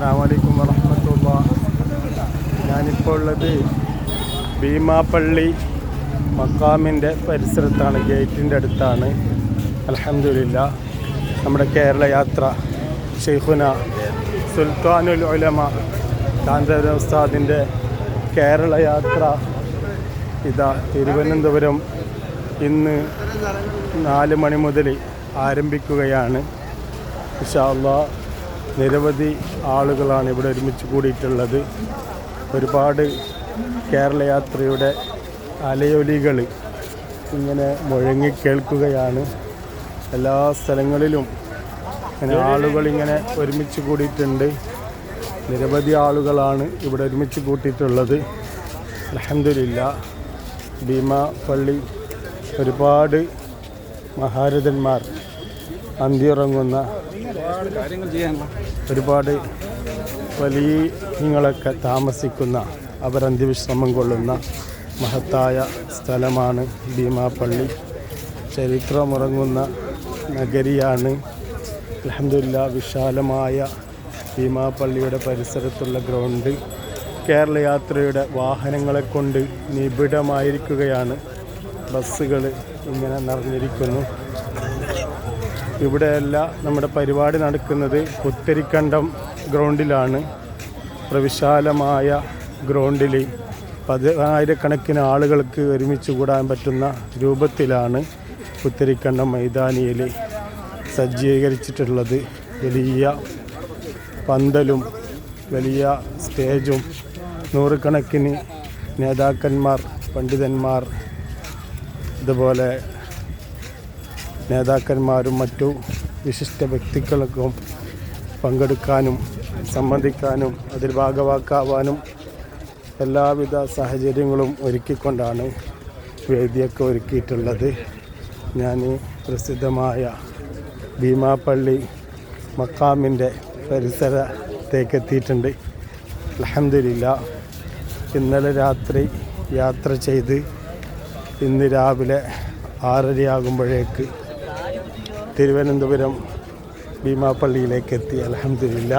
അസ്സാമലൈക്കും വറഹമത്തുള്ള ഞാനിപ്പോൾ ഉള്ളത് ഭീമാപ്പള്ളി മക്കാമിന്റെ പരിസരത്താണ് ഗേറ്റിന്റെ അടുത്താണ്. അലഹമില്ല നമ്മുടെ കേരള യാത്ര. ഷെയ്ഖുന സുൽത്താനുൽ ഉലമ കാന്തര ഉസ്താദിന്റെ കേരള യാത്ര. ഇതാ തിരുവനന്തപുരം ഇന്ന് നാല് മണി മുതൽ ആരംഭിക്കുകയാണ്. ഇൻഷാല്ല നിരവധി ആളുകളാണ് ഇവിടെ ഒരുമിച്ച് കൂടിയിട്ടുള്ളത്. ഒരുപാട് കേരള യാത്രയുടെ അലയൊലികൾ ഇങ്ങനെ മുഴങ്ങി കേൾക്കുകയാണ്. എല്ലാ സ്ഥലങ്ങളിലും ഇങ്ങനെ ആളുകൾ ഇങ്ങനെ ഒരുമിച്ച് കൂടിയിട്ടുണ്ട്. നിരവധി ആളുകളാണ് ഇവിടെ ഒരുമിച്ച് കൂട്ടിയിട്ടുള്ളത്. അലഹമില്ല ഭീമ പള്ളി ഒരുപാട് മഹാരഥന്മാർ അന്തിയുറങ്ങുന്ന ഒരുപാട് വലിയ നിങ്ങളൊക്കെ താമസിക്കുന്ന അവർ അന്ത്യവിശ്രമം കൊള്ളുന്ന മഹത്തായ സ്ഥലമാണ് ഭീമാപ്പള്ളി ചരിത്രമുറങ്ങുന്ന നഗരിയാണ്. അലഹമില്ല വിശാലമായ ഭീമാപ്പള്ളിയുടെ പരിസരത്തുള്ള ഗ്രൗണ്ട് കേരളയാത്രയുടെ വാഹനങ്ങളെ കൊണ്ട് നിബിഡമായിരിക്കുകയാണ് ബസ്സുകൾ ഇങ്ങനെ നിറഞ്ഞിരിക്കുന്നു. ഇവിടെയല്ല നമ്മുടെ പരിപാടി നടക്കുന്നത് പുത്തരിക്കണ്ടം ഗ്രൗണ്ടിലാണ്. പ്രവിശാലമായ ഗ്രൗണ്ടിൽ പതിനായിരക്കണക്കിന് ആളുകൾക്ക് ഒരുമിച്ച് കൂടാൻ പറ്റുന്ന രൂപത്തിലാണ് പുത്തരിക്കണ്ടം മൈതാനിയിൽ സജ്ജീകരിച്ചിട്ടുള്ളത്. വലിയ പന്തലും വലിയ സ്റ്റേജും നൂറുകണക്കിന് നേതാക്കന്മാർ പണ്ഡിതന്മാർ ഇതുപോലെ നേതാക്കന്മാരും മറ്റു വിശിഷ്ട വ്യക്തികൾക്കും പങ്കെടുക്കാനും സംബന്ധിക്കാനും അതിൽ ഭാഗവാക്കാവാനും എല്ലാവിധ സാഹചര്യങ്ങളും ഒരുക്കിക്കൊണ്ടാണ് വേദിയൊക്കെ ഒരുക്കിയിട്ടുള്ളത്. ഞാൻ പ്രസിദ്ധമായ ഭീമാപ്പള്ളി മക്കാമിന്റെ പരിസരത്തേക്ക് എത്തിയിട്ടുണ്ട് അലഹമില്ല ഇന്നലെ രാത്രി യാത്ര ചെയ്ത് ഇന്ന് രാവിലെ ആറരയാകുമ്പോഴേക്ക് തിരുവനന്തപുരം ഭീമാപ്പള്ളിയിലേക്ക് എത്തി. അലഹമില്ല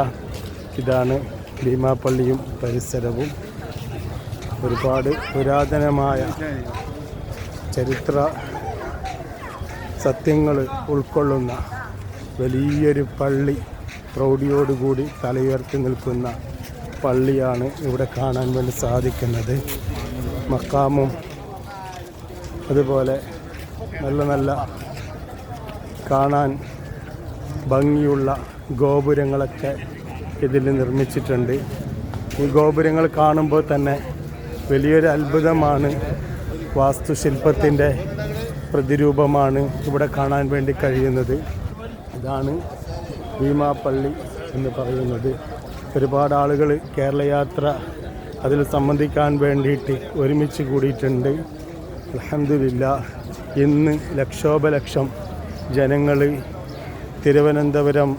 ഇതാണ് ഭീമാപ്പള്ളിയും പരിസരവും. ഒരുപാട് പുരാതനമായ ചരിത്ര സത്യങ്ങൾ ഉൾക്കൊള്ളുന്ന വലിയൊരു പള്ളി പ്രൗഢിയോടുകൂടി തലയുയർത്തി നിൽക്കുന്ന പള്ളിയാണ് ഇവിടെ കാണാൻ വേണ്ടി സാധിക്കുന്നത്. മക്കാമും അതുപോലെ നല്ല നല്ല കാണാൻ ഭംഗിയുള്ള ഗോപുരങ്ങളൊക്കെ ഇതിൽ നിർമ്മിച്ചിട്ടുണ്ട്. ഈ ഗോപുരങ്ങൾ കാണുമ്പോൾ തന്നെ വലിയൊരു അത്ഭുതമാണ്. വാസ്തുശില്പത്തിന്റെ പ്രതിരൂപമാണ് ഇവിടെ കാണാൻ വേണ്ടി കഴിയുന്നത്. ഇതാണ് ഭീമാപ്പള്ളി എന്ന് പറയുന്നത്. ഒരുപാട് ആളുകൾ കേരളയാത്ര അതിൽ സംബന്ധിക്കാൻ വേണ്ടിയിട്ട് ഒരുമിച്ച് കൂടിയിട്ടുണ്ട്. അലഹമില്ല ഇന്ന് ലക്ഷോപലക്ഷം ജനങ്ങൾ തിരുവനന്തപുരം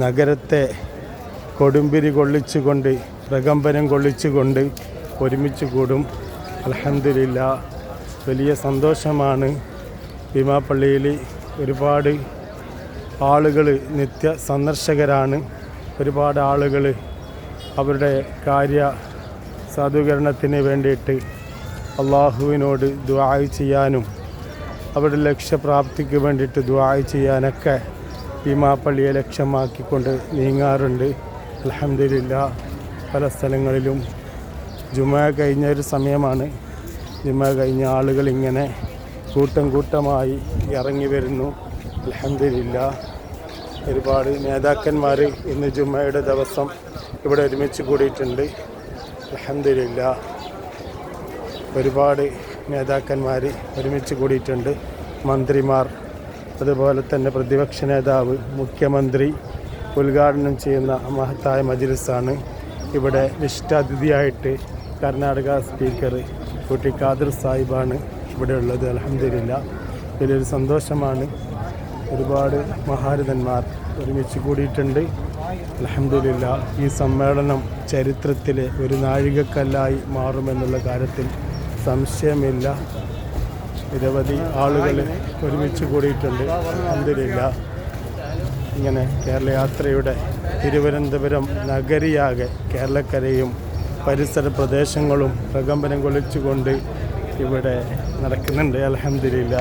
നഗരത്തെ കൊടുമ്പിരി കൊള്ളിച്ചുകൊണ്ട് പ്രകമ്പനം കൊള്ളിച്ചുകൊണ്ട് ഒരുമിച്ച് കൂടും. അലഹമില്ല വലിയ സന്തോഷമാണ്. ഭീമാപ്പള്ളിയിൽ ഒരുപാട് ആളുകൾ നിത്യ സന്ദർശകരാണ്. ഒരുപാട് ആളുകൾ അവരുടെ കാര്യ സാധൂകരണത്തിന് വേണ്ടിയിട്ട് അള്ളാഹുവിനോട് ദ്വായ് ചെയ്യാനും അവരുടെ ലക്ഷ്യപ്രാപ്തിക്ക് വേണ്ടിയിട്ട് ദ്വായ ചെയ്യാനൊക്കെ ഈ ഭീമാപ്പള്ളിയെ ലക്ഷ്യമാക്കിക്കൊണ്ട് നീങ്ങാറുണ്ട്. അലഹമില്ല പല സ്ഥലങ്ങളിലും ജുമ കഴിഞ്ഞ ഒരു സമയമാണ്. ജുമ കഴിഞ്ഞ ആളുകൾ ഇങ്ങനെ കൂട്ടം കൂട്ടമായി ഇറങ്ങി വരുന്നു. അലഹമില്ല ഒരുപാട് നേതാക്കന്മാർ ഇന്ന് ജുമയുടെ ദിവസം ഇവിടെ ഒരുമിച്ച് കൂടിയിട്ടുണ്ട്. അലഹമില്ല ഒരുപാട് നേതാക്കന്മാർ ഒരുമിച്ച് കൂടിയിട്ടുണ്ട്. മന്ത്രിമാർ അതുപോലെ തന്നെ പ്രതിപക്ഷ നേതാവ് മുഖ്യമന്ത്രി ഉദ്ഘാടനം ചെയ്യുന്ന മഹത്തായ മജിലിസാണ് ഇവിടെ വിശിഷ്ടാതിഥിയായിട്ട് കർണാടക സ്പീക്കർ കുട്ടി ഖാദർ സാഹിബാണ് ഇവിടെ ഉള്ളത്. അലഹമില്ല വലിയൊരു സന്തോഷമാണ്. ഒരുപാട് മഹാരഥന്മാർ ഒരുമിച്ച് കൂടിയിട്ടുണ്ട്. അലഹമില്ല ഈ സമ്മേളനം ചരിത്രത്തിലെ ഒരു നാഴികക്കല്ലായി മാറുമെന്നുള്ള കാര്യത്തിൽ സംശയമില്ല. നിരവധി ആളുകൾ ഒരുമിച്ച് കൂടിയിട്ടുണ്ട്. അന്തിരില്ല. ഇങ്ങനെ കേരള യാത്രയുടെ തിരുവനന്തപുരം നഗരിയാകെ കേരളക്കരയും പരിസര പ്രദേശങ്ങളും പ്രകമ്പനം കൊള്ളിച്ചുകൊണ്ട് ഇവിടെ നടക്കുന്നുണ്ട്. അലഹമില്ല